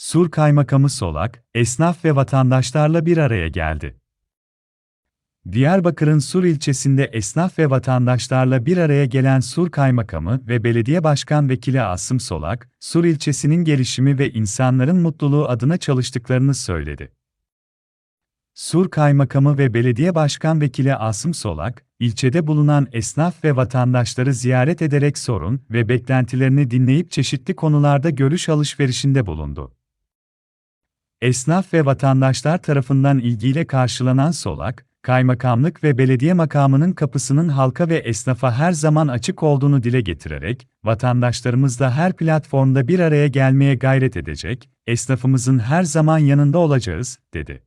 Sur Kaymakamı Solak, esnaf ve vatandaşlarla bir araya geldi. Diyarbakır'ın Sur ilçesinde esnaf ve vatandaşlarla bir araya gelen Sur Kaymakamı ve Belediye Başkan Vekili Asım Solak, Sur ilçesinin gelişimi ve insanların mutluluğu adına çalıştıklarını söyledi. Sur Kaymakamı ve Belediye Başkan Vekili Asım Solak, ilçede bulunan esnaf ve vatandaşları ziyaret ederek sorun ve beklentilerini dinleyip çeşitli konularda görüş alışverişinde bulundu. Esnaf ve vatandaşlar tarafından ilgiyle karşılanan Solak, kaymakamlık ve belediye makamının kapısının halka ve esnafa her zaman açık olduğunu dile getirerek, vatandaşlarımızla her platformda bir araya gelmeye gayret edecek, esnafımızın her zaman yanında olacağız, dedi.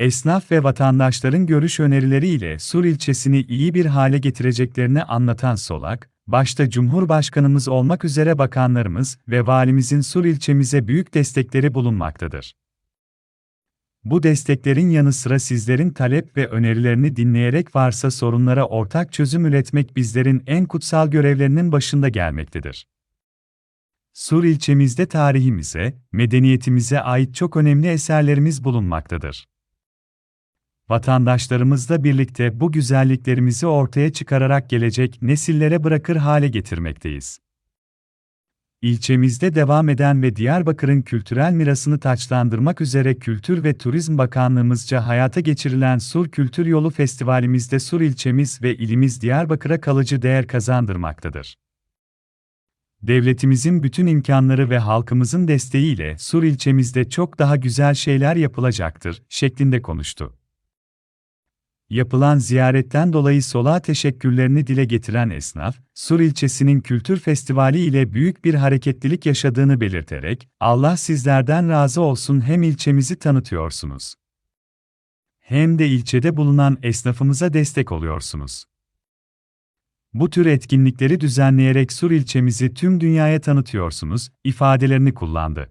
Esnaf ve vatandaşların görüş önerileriyle Sur ilçesini iyi bir hale getireceklerini anlatan Solak, başta Cumhurbaşkanımız olmak üzere bakanlarımız ve valimizin Sur ilçemize büyük destekleri bulunmaktadır. Bu desteklerin yanı sıra sizlerin talep ve önerilerini dinleyerek varsa sorunlara ortak çözüm üretmek bizlerin en kutsal görevlerinin başında gelmektedir. Sur ilçemizde tarihimize, medeniyetimize ait çok önemli eserlerimiz bulunmaktadır. Vatandaşlarımızla birlikte bu güzelliklerimizi ortaya çıkararak gelecek nesillere bırakır hale getirmekteyiz. İlçemizde devam eden ve Diyarbakır'ın kültürel mirasını taçlandırmak üzere Kültür ve Turizm Bakanlığımızca hayata geçirilen Sur Kültür Yolu Festivalimizde Sur ilçemiz ve ilimiz Diyarbakır'a kalıcı değer kazandırmaktadır. Devletimizin bütün imkanları ve halkımızın desteğiyle Sur ilçemizde çok daha güzel şeyler yapılacaktır, şeklinde konuştu. Yapılan ziyaretten dolayı Sol'a teşekkürlerini dile getiren esnaf, Sur ilçesinin kültür festivali ile büyük bir hareketlilik yaşadığını belirterek, Allah sizlerden razı olsun hem ilçemizi tanıtıyorsunuz. Hem de ilçede bulunan esnafımıza destek oluyorsunuz. Bu tür etkinlikleri düzenleyerek Sur ilçemizi tüm dünyaya tanıtıyorsunuz, ifadelerini kullandı.